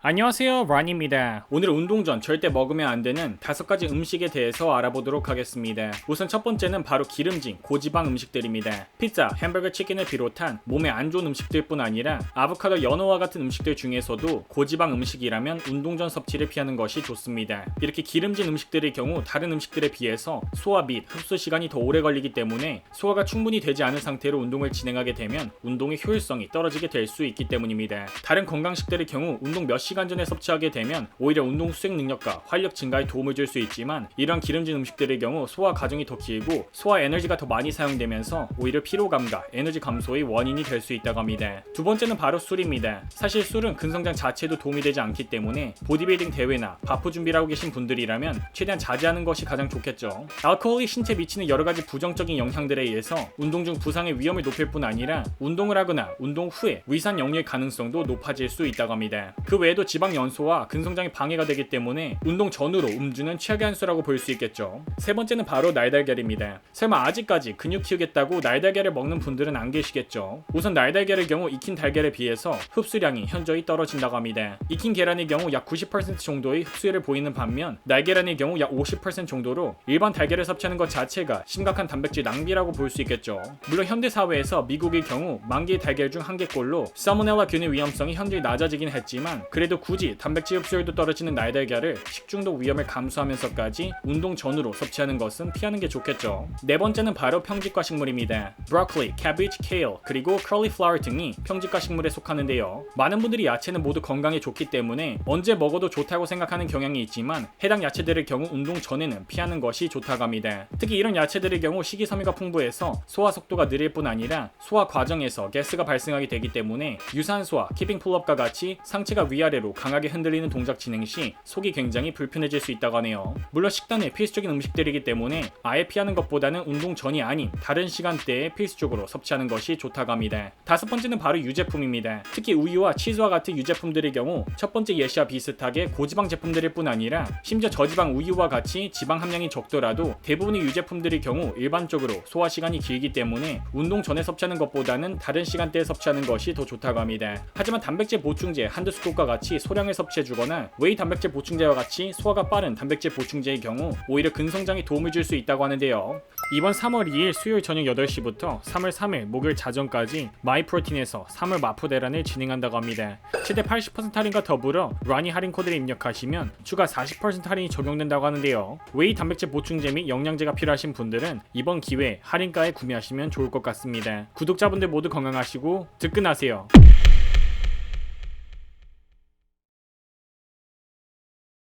안녕하세요 란입니다. 오늘 운동 전 절대 먹으면 안 되는 다섯 가지 음식에 대해서 알아보도록 하겠습니다. 우선 첫 번째는 바로 기름진 고지방 음식들입니다. 피자, 햄버거, 치킨을 비롯한 몸에 안 좋은 음식들 뿐 아니라 아보카도, 연어와 같은 음식들 중에서도 고지방 음식이라면 운동 전 섭취를 피하는 것이 좋습니다. 이렇게 기름진 음식들의 경우 다른 음식들에 비해서 소화 및 흡수 시간이 더 오래 걸리기 때문에 소화가 충분히 되지 않은 상태로 운동을 진행하게 되면 운동의 효율성이 떨어지게 될 수 있기 때문입니다. 다른 건강식들의 경우 운동 몇 시간 전에 섭취하게 되면 오히려 운동 수행 능력과 활력 증가에 도움을 줄 수 있지만 이런 기름진 음식들의 경우 소화 과정이 더 길고 소화 에너지가 더 많이 사용되면서 오히려 피로감과 에너지 감소의 원인이 될 수 있다고 합니다. 두 번째는 바로 술입니다. 사실 술은 근성장 자체도 도움이 되지 않기 때문에 보디빌딩 대회나 바프 준비를 하고 계신 분들이라면 최대한 자제하는 것이 가장 좋겠죠. 알코올이 신체에 미치는 여러 가지 부정적인 영향들에 의해서 운동 중 부상의 위험을 높일 뿐 아니라 운동을 하거나 운동 후에 위산 역류의 가능성도 높아질 수 있다고 합니다. 그 외에도 지방 연소와 근성장에 방해가 되기 때문에 운동 전후로 음주는 최악의 한 수라고 볼 수 있겠죠. 세 번째는 바로 날달걀입니다. 설마 아직까지 근육 키우겠다고 날달걀을 먹는 분들은 안 계시겠죠. 우선 날달걀의 경우 익힌 달걀에 비해서 흡수량이 현저히 떨어진다고 합니다. 익힌 계란의 경우 약 90% 정도의 흡수율을 보이는 반면 날계란의 경우 약 50% 정도로 일반 달걀을 섭취하는 것 자체가 심각한 단백질 낭비라고 볼 수 있겠죠. 물론 현대 사회에서 미국의 경우 만 개의 달걀 중 한 개꼴로 사모넬라 균의 위험성이 현저히 낮아지긴 했지만 그래도 굳이 단백질 흡수율도 떨어지는 날달걀을 식중독 위험을 감수하면서까지 운동 전후로 섭취하는 것은 피하는 게 좋겠죠. 네 번째는 바로 평지과 식물입니다. 브로콜리, 캐비지, 케일, 그리고 컬리플라워 등이 평지과 식물에 속하는데요. 많은 분들이 야채는 모두 건강에 좋기 때문에 언제 먹어도 좋다고 생각하는 경향이 있지만 해당 야채들의 경우 운동 전에는 피하는 것이 좋다고 합니다. 특히 이런 야채들의 경우 식이섬유가 풍부해서 소화 속도가 느릴 뿐 아니라 소화 과정에서 가스가 발생하게 되기 때문에 유산소와 키핑 풀업과 같이 상체가 위아래 로 강하게 흔들리는 동작 진행 시 속이 굉장히 불편해질 수 있다고 하네요. 물론 식단에 필수적인 음식들이기 때문에 아예 피하는 것보다는 운동 전이 아닌 다른 시간대에 필수적으로 섭취하는 것이 좋다고 합니다. 다섯 번째는 바로 유제품입니다. 특히 우유와 치즈와 같은 유제품들의 경우 첫 번째 예시와 비슷하게 고지방 제품들일 뿐 아니라 심지어 저지방 우유와 같이 지방 함량이 적더라도 대부분의 유제품들의 경우 일반적으로 소화 시간이 길기 때문에 운동 전에 섭취하는 것보다는 다른 시간대에 섭취하는 것이 더 좋다고 합니다. 하지만 단백질 보충제 한두 스쿱과 같이 소량을 섭취해주거나 웨이 단백질 보충제와 같이 소화가 빠른 단백질 보충제의 경우 오히려 근성장에 도움을 줄 수 있다고 하는데요. 이번 3월 2일 수요일 저녁 8시부터 3월 3일 목요일 자정까지 마이프로틴에서 3월 마포 대란을 진행한다고 합니다. 최대 80% 할인과 더불어 라니 할인 코드를 입력하시면 추가 40% 할인이 적용된다고 하는데요. 웨이 단백질 보충제 및 영양제가 필요하신 분들은 이번 기회에 할인가에 구매하시면 좋을 것 같습니다. 구독자분들 모두 건강하시고 득근하세요.